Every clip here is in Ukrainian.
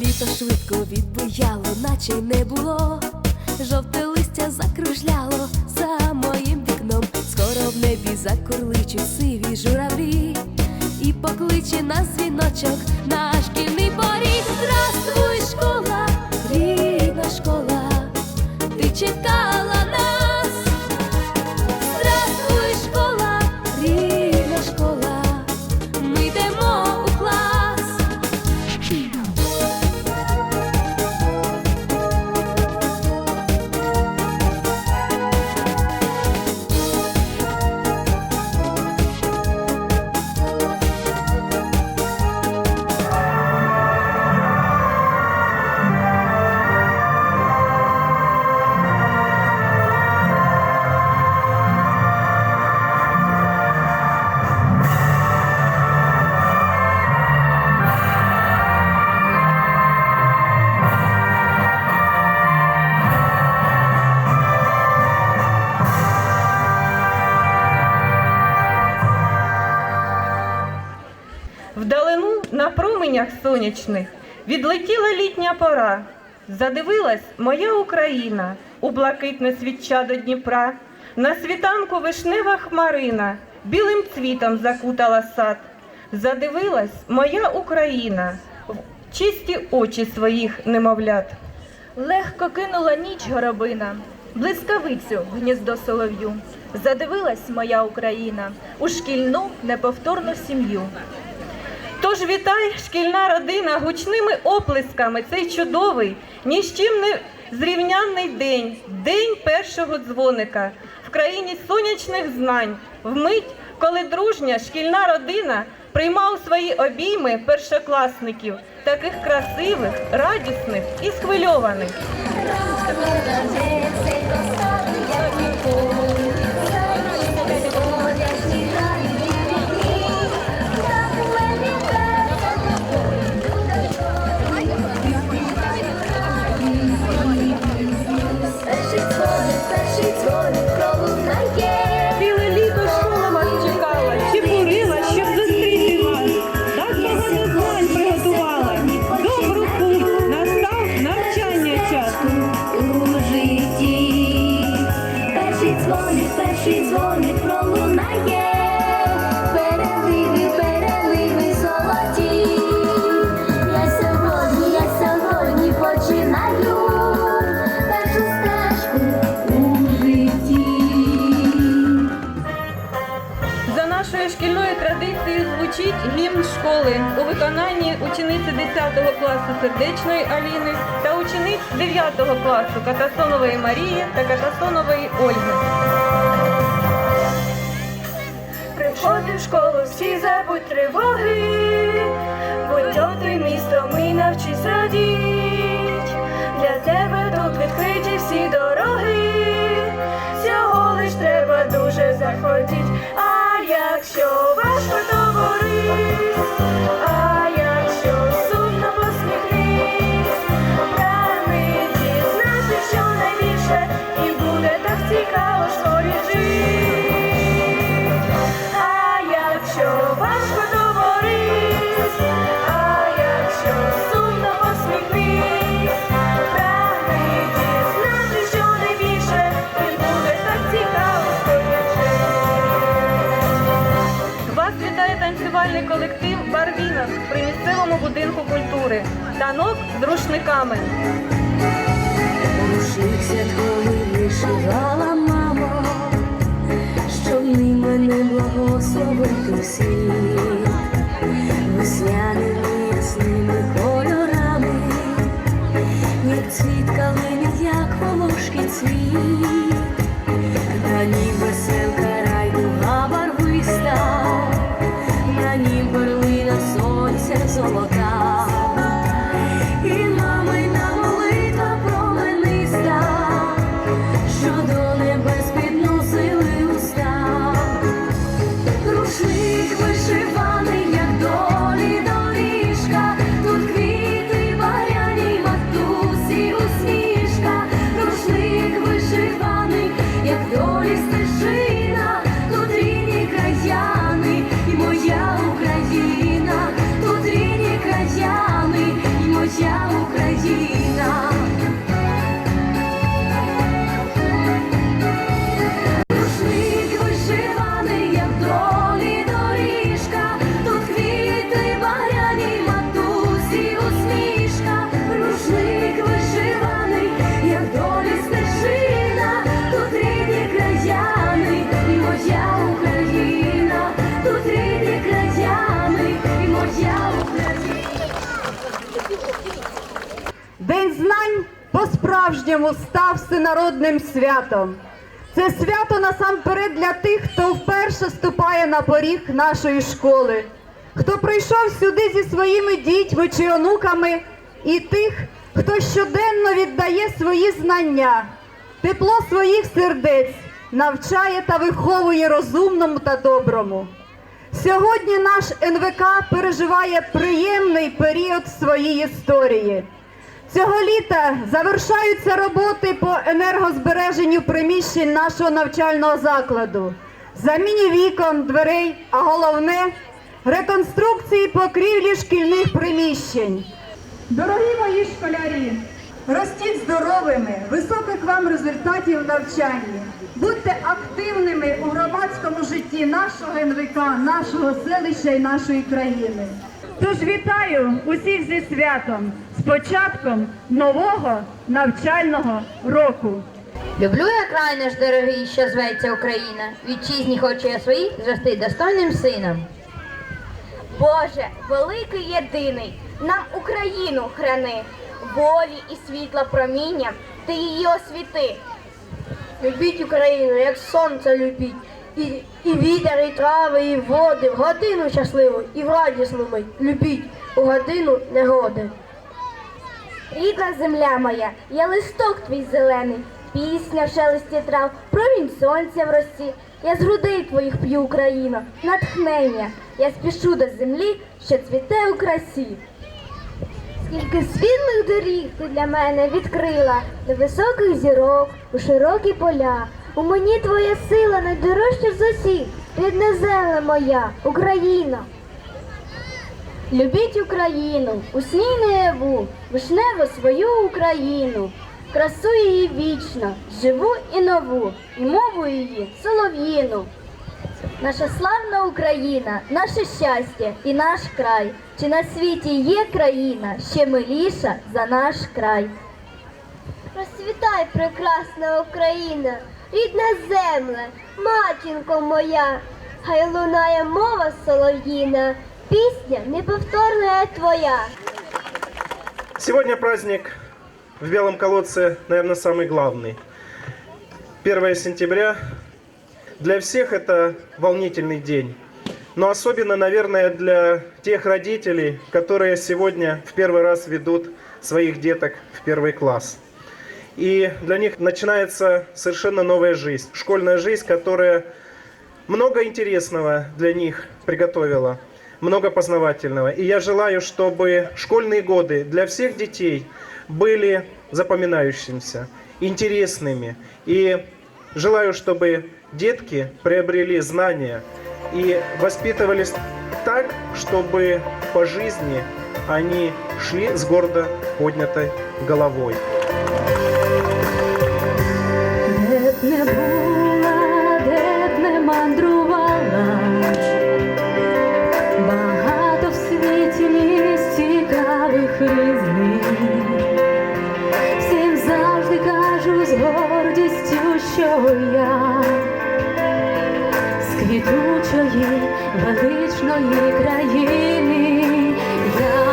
Літо швидко відбуяло, наче й не було. Жовте листя закружляло за моїм вікном. Скоро в небі закурличуть сиві журавлі і покличе нас дзвіночок на шкільний поріг. Здравствуй, школа, рідна школа, ти чекала променях сонячних відлетіла літня пора. Задивилась моя Україна у блакитне свіча до Дніпра. На світанку вишнева хмарина білим цвітом закутала сад. Задивилась моя Україна в чисті очі своїх немовлят. Легко кинула ніч горобина, блискавицю в гніздо солов'ю. Задивилась моя Україна у шкільну неповторну сім'ю. Тож вітай, шкільна родина, гучними оплесками цей чудовий, ні з чим не зрівнянний день, день першого дзвоника в країні сонячних знань, вмить, коли дружня шкільна родина приймав свої обійми першокласників, таких красивих, радісних і схвильованих. Школи у виконанні учениці 10 класу сердечної Аліни та учениць 9 класу Катасонової Марії та Катасонової Ольги. Приходи в школу, всі забудь тривоги, культури. Танок з рушниками. Рушився, святковий вишивала мамо, щоб ними мене благословити всіх весняними ясними по-справжньому став всенародним святом. Це свято насамперед для тих, хто вперше ступає на поріг нашої школи, хто прийшов сюди зі своїми дітьми чи онуками, і тих, хто щоденно віддає свої знання, тепло своїх сердець, навчає та виховує розумному та доброму. Сьогодні наш НВК переживає приємний період своєї історії. Цього літа завершаються роботи по енергозбереженню приміщень нашого навчального закладу, заміні вікон, дверей, а головне реконструкції покрівлі шкільних приміщень. Дорогі мої школярі, ростіть здоровими, високих вам результатів в навчанні. Будьте активними у громадському житті нашого НВК, нашого селища і нашої країни. Тож вітаю усіх зі святом, початком нового навчального року. Люблю я край наш дорогий, що зветься Україна. Вітчизні хочу я своїх зрости достойним сином. Боже, великий єдиний, нам Україну храни, волі і світла проміння, ти її освіти. Любіть Україну, як сонце любіть. І, і вітер, і трави, і води, в годину щасливу, і в радісну мить. Любіть у годину негоди. Рідна земля моя, я листок твій зелений, пісня в шелесті трав, промінь сонця в росі. Я з грудей твоїх п'ю Україно, натхнення. Я спішу до землі, що цвіте у красі. Скільки світлих доріг ти для мене відкрила, до високих зірок, у широкі поля. У мені твоя сила найдорожча з усіх, рідна земля моя, Україна. Любіть Україну, усній наяву, вишневу свою Україну, красу її вічно, живу і нову, і мову її солов'їну. Наша славна Україна, наше щастя і наш край. Чи на світі є країна ще миліша за наш край? Розцвітай, прекрасна Україна, рідна земля, матінко моя, хай лунає мова солов'їна, пісня неповторна твоя. Сегодня праздник в Белом колодце, наверное, самый главный. 1 сентября. Для всех это волнительный день. Но особенно, наверное, для тех родителей, которые сегодня в первый раз ведут своих деток в первый класс. И для них начинается совершенно новая жизнь. Школьная жизнь, которая много интересного для них приготовила, много познавательного. И я желаю, чтобы школьные годы для всех детей были запоминающимися, интересными. И желаю, чтобы детки приобрели знания и воспитывались так, чтобы по жизни они шли с гордо поднятой головой. Що я з квітучої величної країни. Я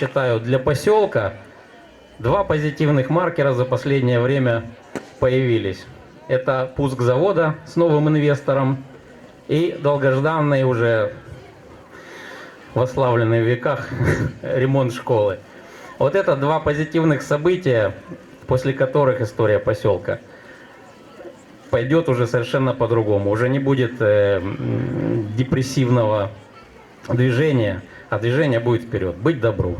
считаю, для поселка два позитивных маркера за последнее время появились. Это пуск завода с новым инвестором и долгожданный уже восславленный в веках ремонт школы. Вот это два позитивных события, после которых история поселка пойдет уже совершенно по-другому. Уже не будет э, депрессивного движение, а движение будет вперед. Быть добру.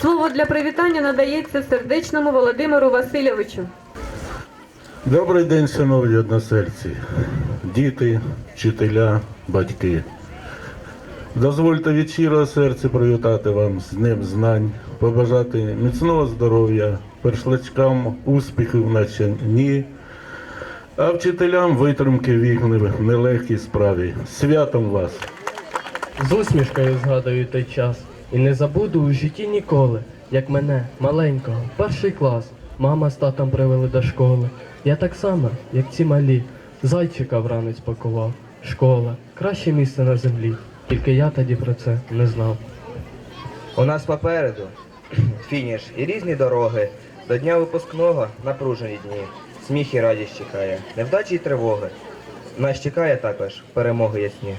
Слово для привітання надається сердечному Володимиру Васильовичу. Добрий день, шановні односельці, діти, вчителя, батьки. Дозвольте від щирого серця привітати вам з Днем знань, побажати міцного здоров'я, першлачкам успіхів в навчанні, а вчителям витримки в нелегкій справі. Святом вас! З усмішкою згадую той час і не забуду у житті ніколи, як мене, маленького, перший клас, мама з татом привели до школи. Я так само, як ці малі, зайчика вранець пакував. Школа, краще місце на землі. Тільки я тоді про це не знав. У нас попереду фініш і різні дороги. До дня випускного напружені дні. Сміх і радість чекає, невдачі й тривоги. Нас чекає також перемоги ясні.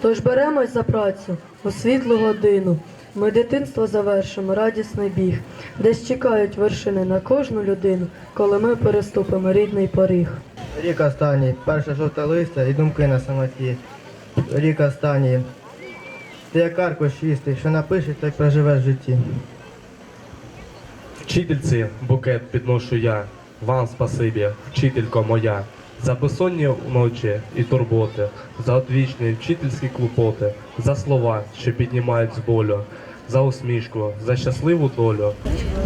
Тож беремось за працю у світлу годину. Ми дитинство завершимо, радісний біг, десь чекають вершини на кожну людину, коли ми переступимо рідний поріг. Рік останній, перше жовте листя і думки на самоті. Рік останній. Ти як аркуш чистий, що напишеш, так проживеш в житті. Вчительці букет підношу я, вам спасибі, вчителько моя, за безсонні ночі і турботи, за одвічні вчительські клопоти, за слова, що піднімають з болю, за усмішку, за щасливу долю.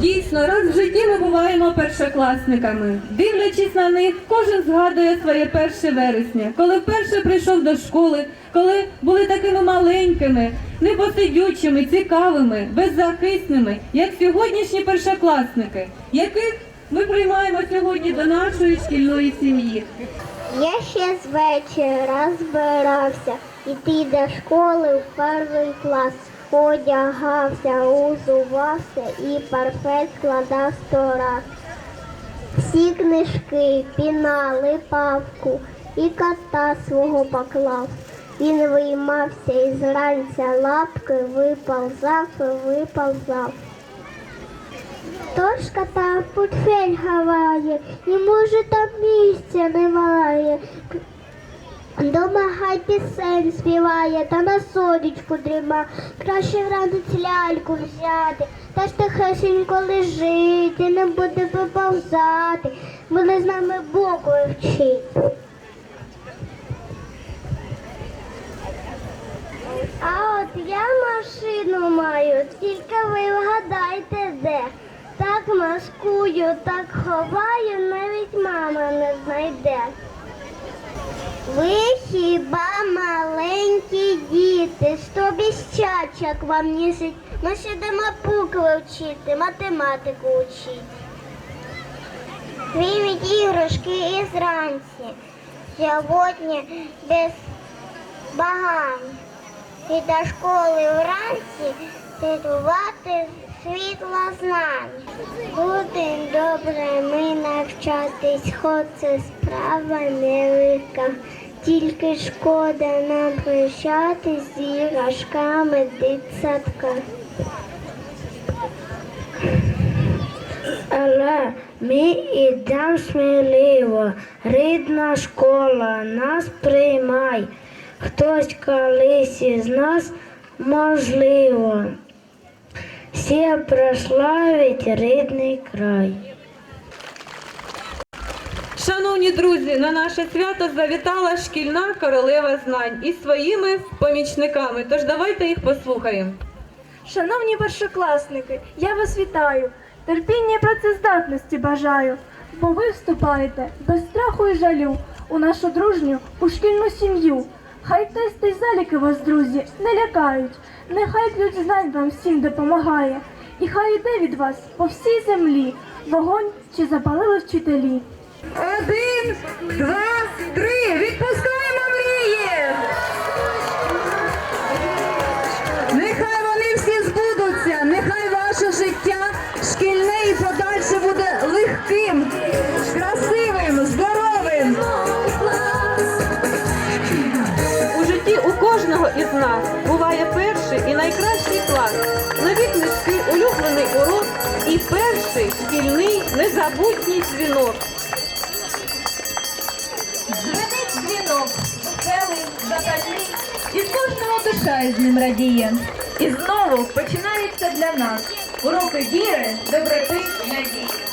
Дійсно, раз в житті ми буваємо першокласниками. Дивлячись на них, кожен згадує своє перше вересня, коли вперше прийшов до школи, коли були такими маленькими, непосидючими, цікавими, беззахисними, як сьогоднішні першокласники, яких ми приймаємо сьогодні до нашої шкільної сім'ї. Я ще з вечора збирався іти до школи в перший клас. Одягався, узувався і парфет складав сто раз. Всі книжки, пінали, папку і кота свого поклав. Він виймався із ранця лапки, виползав і виползав. Тож кота портфель ховає, і може там місця немає. Дома хай пісень співає та на сонечку дріма. Краще вранець ляльку взяти, та ж тихесенько лежить і не буде виповзати, буде з нами боку вчить. Я машину маю, тільки ви вгадайте де. Так маскую, так ховаю, навіть мама не знайде. Ви хіба маленькі діти, сто біщачок вам нісить. Ми сидимо букви вчити, математику учить. Вийміть іграшки і зранці. Сьогодні без багань. І до школи вранці святкувати світло знань. Будем добре ми навчатись, хоч це справа нелегка. Тільки шкода нам прощатись з іграшками дитсадка. Але ми ідемо сміливо, рідна школа нас приймай. Хтось колись із нас можливо. Всі прославить рідний край. Шановні друзі, на наше свято завітала шкільна королева знань із своїми помічниками. Тож давайте їх послухаємо. Шановні першокласники, я вас вітаю. Терпіння і працездатності бажаю, бо ви вступаєте без страху і жалю у нашу дружню, у шкільну сім'ю. Хай тести й заліки вас, друзі, не лякають. Нехай ключ знань вам всім допомагає. І хай іде від вас по всій землі вогонь чи запалили вчителі. Один, два, три. Відпускаємо нас буває перший і найкращий клас, нові книжки, улюблений урок і перший шкільний незабутній дзвінок. Звенить дзвінок, веселий, запальний, і кожного душа із ним радіє. І знову починається для нас уроки віри, доброти, надії.